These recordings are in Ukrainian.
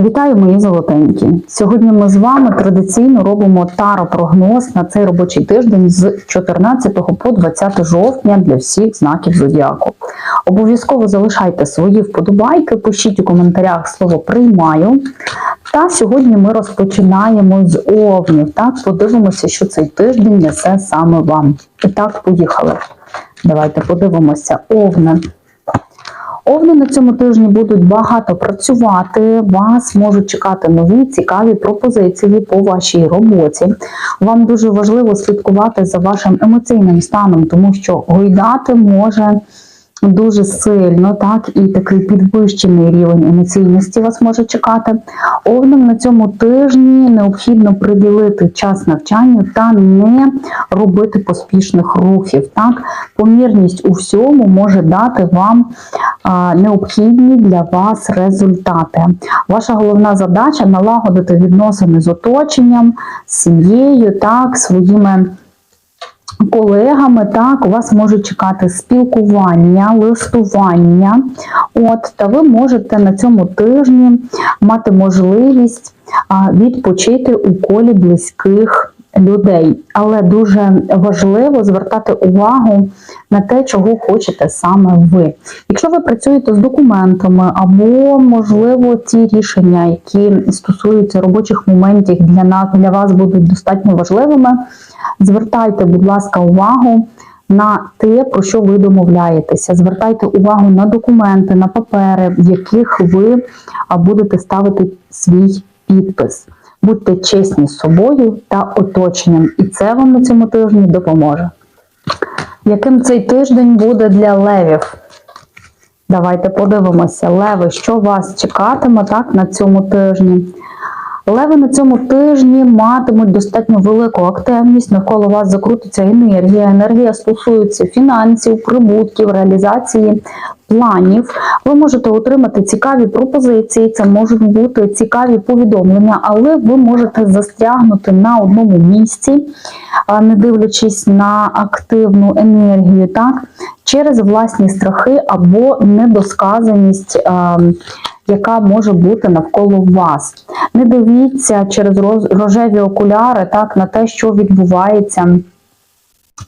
Вітаю, мої золотенькі! Сьогодні ми з вами традиційно робимо таро-прогноз на цей робочий тиждень з 14 по 20 жовтня для всіх знаків зодіаку. Обов'язково залишайте свої вподобайки, пишіть у коментарях слово приймаю. Та сьогодні ми розпочинаємо з овнів. Так, подивимося, що цей тиждень несе саме вам. І так, поїхали. Давайте подивимося. Овни. Овни на цьому тижні будуть багато працювати. Вас можуть чекати нові цікаві пропозиції по вашій роботі. Вам дуже важливо слідкувати за вашим емоційним станом, тому що гойдати може дуже сильно, так і такий підвищений рівень емоційності вас може чекати. Овнам на цьому тижні необхідно приділити час навчанню та не робити поспішних рухів. Так, помірність у всьому може дати вам необхідні для вас результати. Ваша головна задача налагодити відносини з оточенням, сім'єю, так, своїми колегами, так, у вас можуть чекати спілкування, листування. От, та ви можете на цьому тижні мати можливість відпочити у колі близьких людей. Але дуже важливо звертати увагу на те, чого хочете саме ви. Якщо ви працюєте з документами, або, можливо, ті рішення, які стосуються робочих моментів для нас, для вас будуть достатньо важливими, звертайте, будь ласка, увагу на те, про що ви домовляєтеся. Звертайте увагу на документи, на папери, в яких ви будете ставити свій підпис. Будьте чесні з собою та оточенням, і це вам на цьому тижні допоможе. Яким цей тиждень буде для левів? Давайте подивимося, леви, що вас чекатиме так на цьому тижні. Леви на цьому тижні матимуть достатньо велику активність, навколо вас закрутиться енергія. Енергія стосується фінансів, прибутків, реалізації планів. Ви можете отримати цікаві пропозиції, це можуть бути цікаві повідомлення, але ви можете застрягнути на одному місці, не дивлячись на активну енергію, так, через власні страхи або недосказаність. Яка може бути навколо вас. Не дивіться через рожеві окуляри так, на те, що відбувається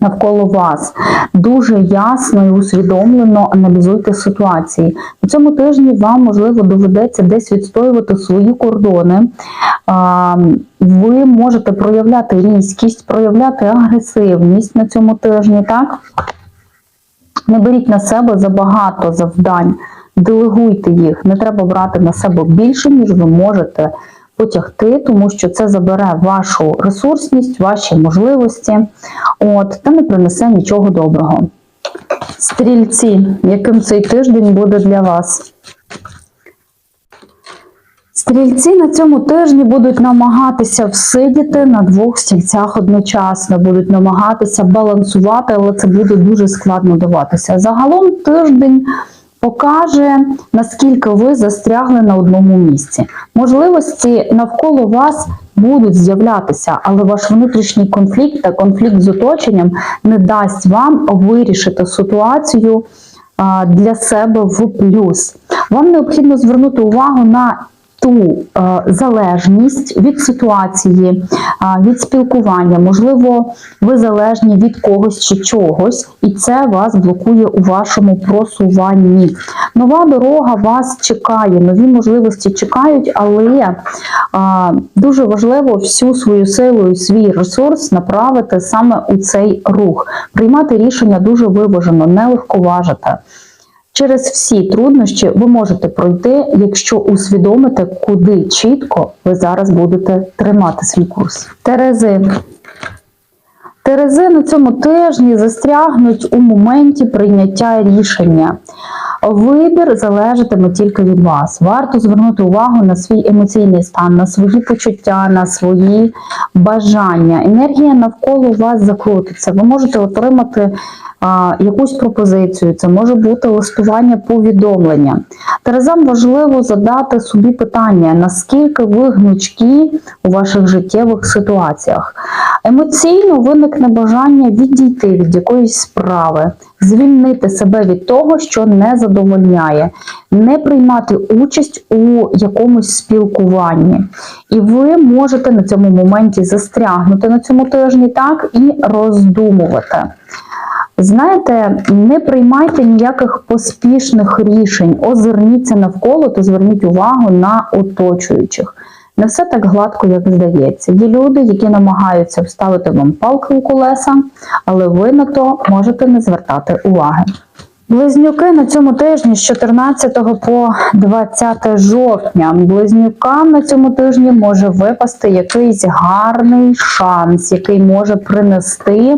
навколо вас. Дуже ясно і усвідомлено аналізуйте ситуації. На цьому тижні вам, можливо, доведеться десь відстоювати свої кордони. Ви можете проявляти різкість, проявляти агресивність на цьому тижні, так? Не беріть на себе забагато завдань, делегуйте їх. Не треба брати на себе більше, ніж ви можете потягти, тому що це забере вашу ресурсність, ваші можливості, от, та не принесе нічого доброго. Стрільці, яким цей тиждень буде для вас? Стрільці на цьому тижні будуть намагатися всидіти на двох стільцях одночасно, будуть намагатися балансувати, але це буде дуже складно даватися. Загалом тиждень покаже, наскільки ви застрягли на одному місці. Можливості навколо вас будуть з'являтися, але ваш внутрішній конфлікт та конфлікт з оточенням не дасть вам вирішити ситуацію для себе в плюс. Вам необхідно звернути увагу на ту е, залежність від ситуації, е, від спілкування. Можливо, ви залежні від когось чи чогось, і це вас блокує у вашому просуванні. Нова дорога вас чекає, нові можливості чекають, але е, дуже важливо всю свою силу і свій ресурс направити саме у цей рух. Приймати рішення дуже виважено, не легковажити. Через всі труднощі ви можете пройти, якщо усвідомите, куди чітко ви зараз будете тримати свій курс. Терези. Терези на цьому тижні застрягнуть у моменті прийняття рішення. Вибір залежатиме тільки від вас. Варто звернути увагу на свій емоційний стан, на свої почуття, на свої бажання. Енергія навколо вас закрутиться. Ви можете отримати а, якусь пропозицію, це може бути листування повідомлення. Терезам важливо задати собі питання, наскільки ви гнучкі у ваших життєвих ситуаціях. Емоційно виникне бажання відійти від якоїсь справи, звільнити себе від того, що не задовольняє, не приймати участь у якомусь спілкуванні. І ви можете на цьому моменті застрягнути на цьому тижні так і роздумувати. Знаєте, не приймайте ніяких поспішних рішень, озирніться навколо та зверніть увагу на оточуючих. Не все так гладко, як здається. Є люди, які намагаються вставити вам палки у колеса, але ви на то можете не звертати уваги. Близнюки на цьому тижні з 14 по 20 жовтня. Близнюкам на цьому тижні може випасти якийсь гарний шанс, який може принести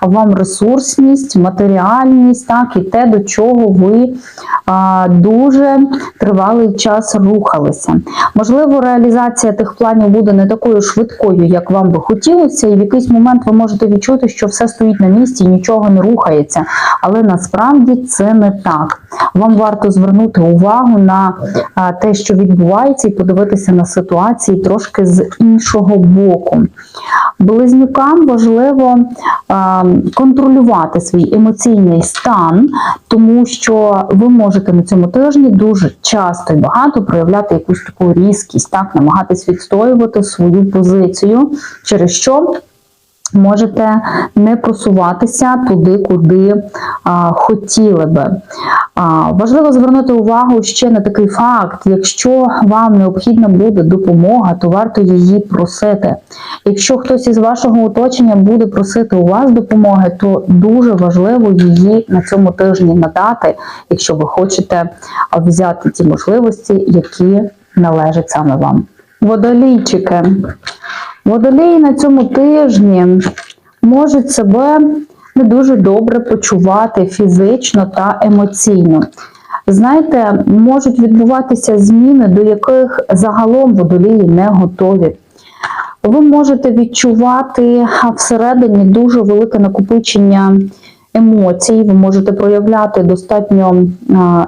вам ресурсність, матеріальність, так і те, до чого ви а, дуже тривалий час рухалися. Можливо, реалізація тих планів буде не такою швидкою, як вам би хотілося, і в якийсь момент ви можете відчути, що все стоїть на місці і нічого не рухається. Але насправді це не так. Вам варто звернути увагу на те, що відбувається, і подивитися на ситуації трошки з іншого боку. Близнюкам важливо контролювати свій емоційний стан, тому що ви можете на цьому тижні дуже часто і багато проявляти якусь таку різкість, так, намагатись відстоювати свою позицію, через що можете не просуватися туди, куди а, хотіли би. А, важливо звернути увагу ще на такий факт: якщо вам необхідна буде допомога, то варто її просити. Якщо хтось із вашого оточення буде просити у вас допомоги, то дуже важливо її на цьому тижні надати, якщо ви хочете взяти ті можливості, які належать саме вам. Водолійчики. Водолії на цьому тижні можуть себе не дуже добре почувати фізично та емоційно. Знаєте, можуть відбуватися зміни, до яких загалом водолії не готові. Ви можете відчувати всередині дуже велике накопичення емоцій, ви можете проявляти достатньо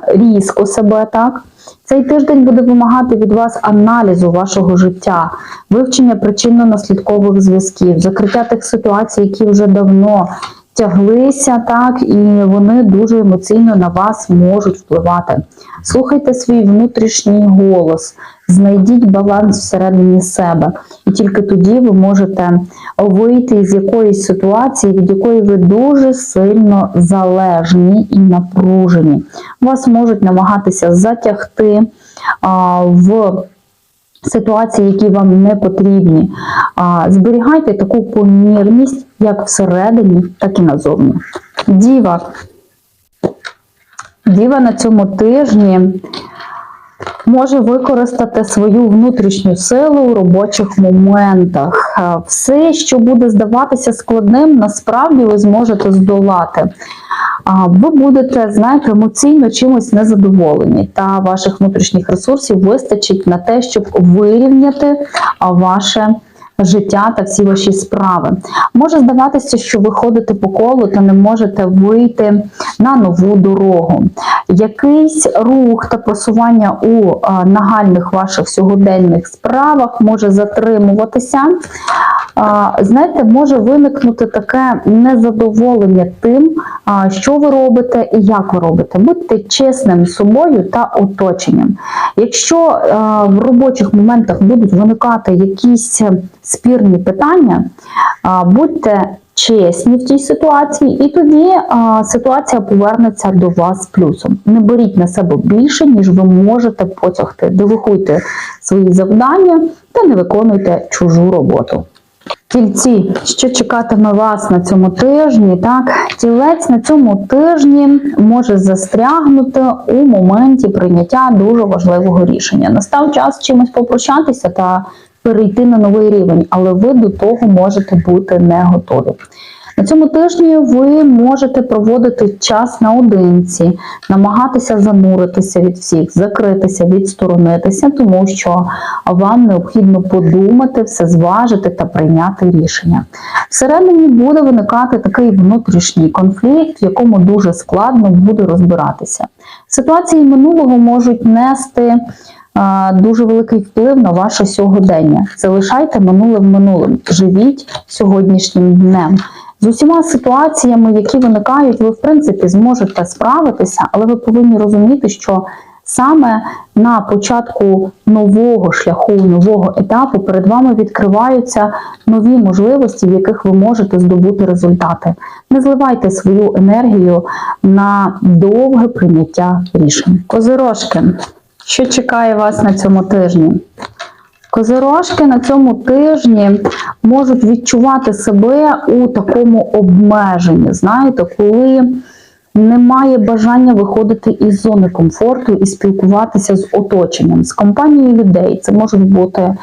різко себе, так? Цей тиждень буде вимагати від вас аналізу вашого життя, вивчення причинно-наслідкових зв'язків, закриття тих ситуацій, які вже давно тяглися, так, і вони дуже емоційно на вас можуть впливати. Слухайте свій внутрішній голос, знайдіть баланс всередині себе, і тільки тоді ви можете вийти з якоїсь ситуації, від якої ви дуже сильно залежні і напружені. Вас можуть намагатися затягти а, в ситуації, які вам не потрібні. А, зберігайте таку помірність як всередині, так і назовні. Діва. Діва на цьому тижні може використати свою внутрішню силу у робочих моментах. Все, що буде здаватися складним, насправді ви зможете здолати. Ви будете, знаєте, емоційно чимось незадоволені, та ваших внутрішніх ресурсів вистачить на те, щоб вирівняти ваше життя та всі ваші справи. Може здаватися, що ви ходите по колу та не можете вийти на нову дорогу. Якийсь рух та просування у нагальних ваших сьогоденних справах може затримуватися. Знаєте, може виникнути таке незадоволення тим, що ви робите і як ви робите. Будьте чесним з собою та оточенням. Якщо в робочих моментах будуть виникати якісь спірні питання, будьте чесні в тій ситуації, і тоді ситуація повернеться до вас плюсом. Не беріть на себе більше, ніж ви можете потягти. Делегуйте свої завдання та не виконуйте чужу роботу. Тільці, що чекатиме вас на цьому тижні? Так, тілець на цьому тижні може застрягнути у моменті прийняття дуже важливого рішення. Настав час чимось попрощатися та перейти на новий рівень, але ви до того можете бути не готові. На цьому тижні ви можете проводити час наодинці, намагатися зануритися від всіх, закритися, відсторонитися, тому що вам необхідно подумати, все зважити та прийняти рішення. Всередині буде виникати такий внутрішній конфлікт, в якому дуже складно буде розбиратися. Ситуації минулого можуть нести дуже великий вплив на ваше сьогодення. Залишайте минуле в минулим. Живіть сьогоднішнім днем. З усіма ситуаціями, які виникають, ви в принципі зможете справитися, але ви повинні розуміти, що саме на початку нового шляху, нового етапу перед вами відкриваються нові можливості, в яких ви можете здобути результати. Не зливайте свою енергію на довге прийняття рішень. Козирожки, що чекає вас на цьому тижні? Козирожки на цьому тижні можуть відчувати себе у такому обмеженні. Знаєте, коли немає бажання виходити із зони комфорту і спілкуватися з оточенням, з компанією людей. Це можуть бути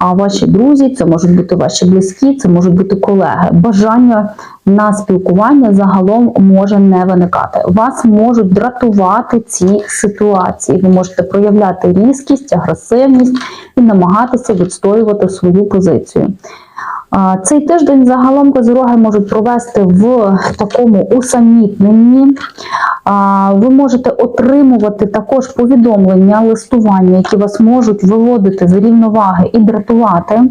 ваші друзі, це можуть бути ваші близькі, це можуть бути колеги. Бажання на спілкування загалом може не виникати. Вас можуть дратувати ці ситуації. Ви можете проявляти різкість, агресивність і намагатися відстоювати свою позицію. Цей тиждень загалом козироги можуть провести в такому усамітненні. Ви можете отримувати також повідомлення, листування, які вас можуть виводити з рівноваги і дратувати.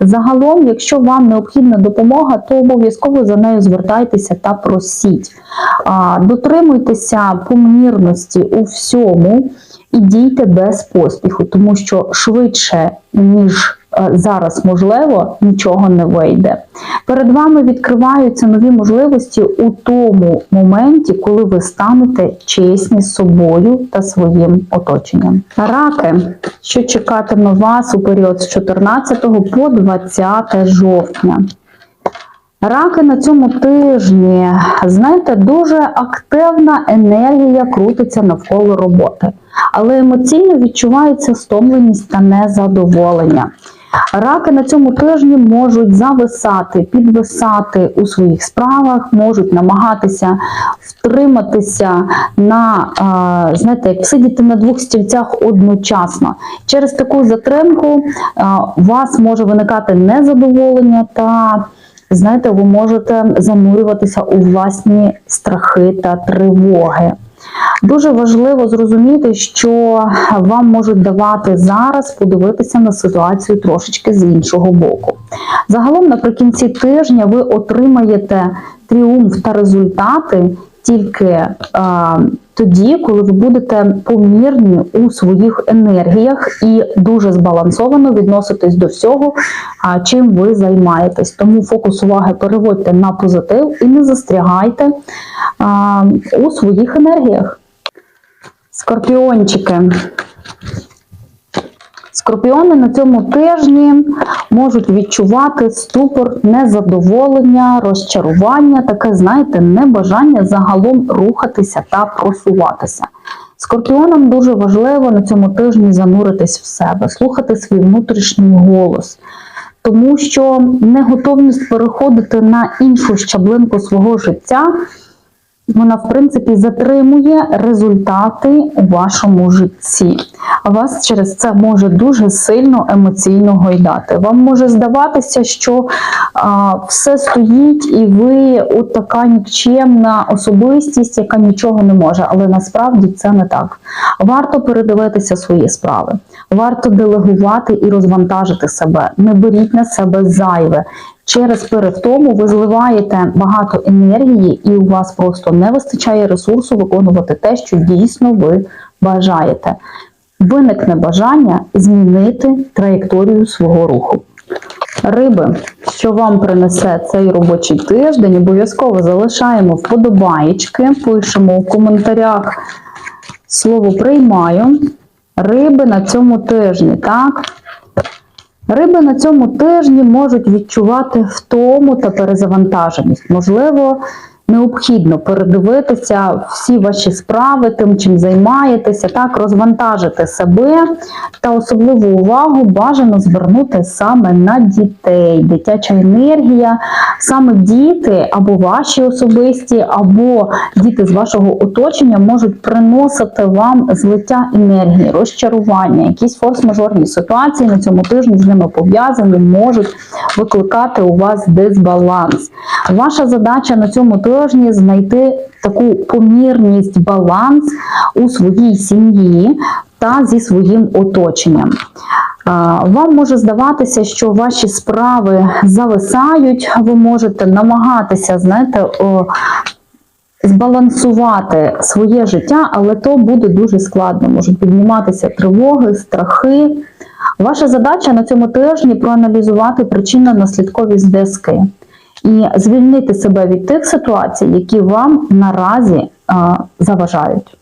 Загалом, якщо вам необхідна допомога, то обов'язково за нею звертайтеся та просіть. Дотримуйтеся помірності у всьому і дійте без поспіху, тому що швидше, ніж зараз можливо, нічого не вийде. Перед вами відкриваються нові можливості у тому моменті, коли ви станете чесні з собою та своїм оточенням. Раки, що чекатиме вас у період з 14 по 20 жовтня. Раки на цьому тижні, знаєте, дуже активна енергія крутиться навколо роботи, але емоційно відчувається стомленість та незадоволення. Раки на цьому тижні можуть зависати, підвисати у своїх справах, можуть намагатися втриматися на, знаєте, як сидіти на двох стільцях одночасно. Через таку затримку у вас може виникати незадоволення та знаєте, ви можете занурюватися у власні страхи та тривоги. Дуже важливо зрозуміти, що вам можуть давати зараз подивитися на ситуацію трошечки з іншого боку. Загалом, наприкінці тижня, ви отримаєте тріумф та результати тільки е, тоді, коли ви будете помірні у своїх енергіях і дуже збалансовано відноситесь до всього, а, чим ви займаєтесь. Тому фокус уваги переводьте на позитив і не застрягайте а, у своїх енергіях. Скорпіончики. Скорпіони на цьому тижні можуть відчувати ступор незадоволення, розчарування, таке, знаєте, небажання загалом рухатися та просуватися. Скорпіонам дуже важливо на цьому тижні зануритись в себе, слухати свій внутрішній голос, тому що неготовність переходити на іншу щаблинку свого життя вона, в принципі, затримує результати у вашому житті. Вас через це може дуже сильно емоційно гойдати. Вам може здаватися, що а, все стоїть, і ви от така нікчемна особистість, яка нічого не може. Але насправді це не так. Варто передивитися свої справи, варто делегувати і розвантажити себе. Не беріть на себе зайве. Через перевтому ви зливаєте багато енергії, і у вас просто не вистачає ресурсу виконувати те, що дійсно ви бажаєте. Виникне бажання змінити траєкторію свого руху. Риби, що вам принесе цей робочий тиждень, обов'язково залишаємо вподобаєчки, пишемо в коментарях слово приймаю. Риби на цьому тижні, так? Риби на цьому тижні можуть відчувати втому та перезавантаженість. Можливо, необхідно передивитися всі ваші справи, тим, чим займаєтеся, так, розвантажити себе та особливу увагу бажано звернути саме на дітей. Дитяча енергія, саме діти або ваші особисті, або діти з вашого оточення можуть приносити вам злиття енергії, розчарування, якісь форс-мажорні ситуації на цьому тижні з ними пов'язані, можуть викликати у вас дисбаланс. Ваша задача на цьому тижні тижні знайти таку помірність, баланс у своїй сім'ї та зі своїм оточенням. Вам може здаватися, що ваші справи зависають, ви можете намагатися, знаєте, збалансувати своє життя, але то буде дуже складно. Можуть підніматися тривоги, страхи. Ваша задача на цьому тижні проаналізувати причинно-наслідкові зв'язки і звільнити себе від тих ситуацій, які вам наразі заважають.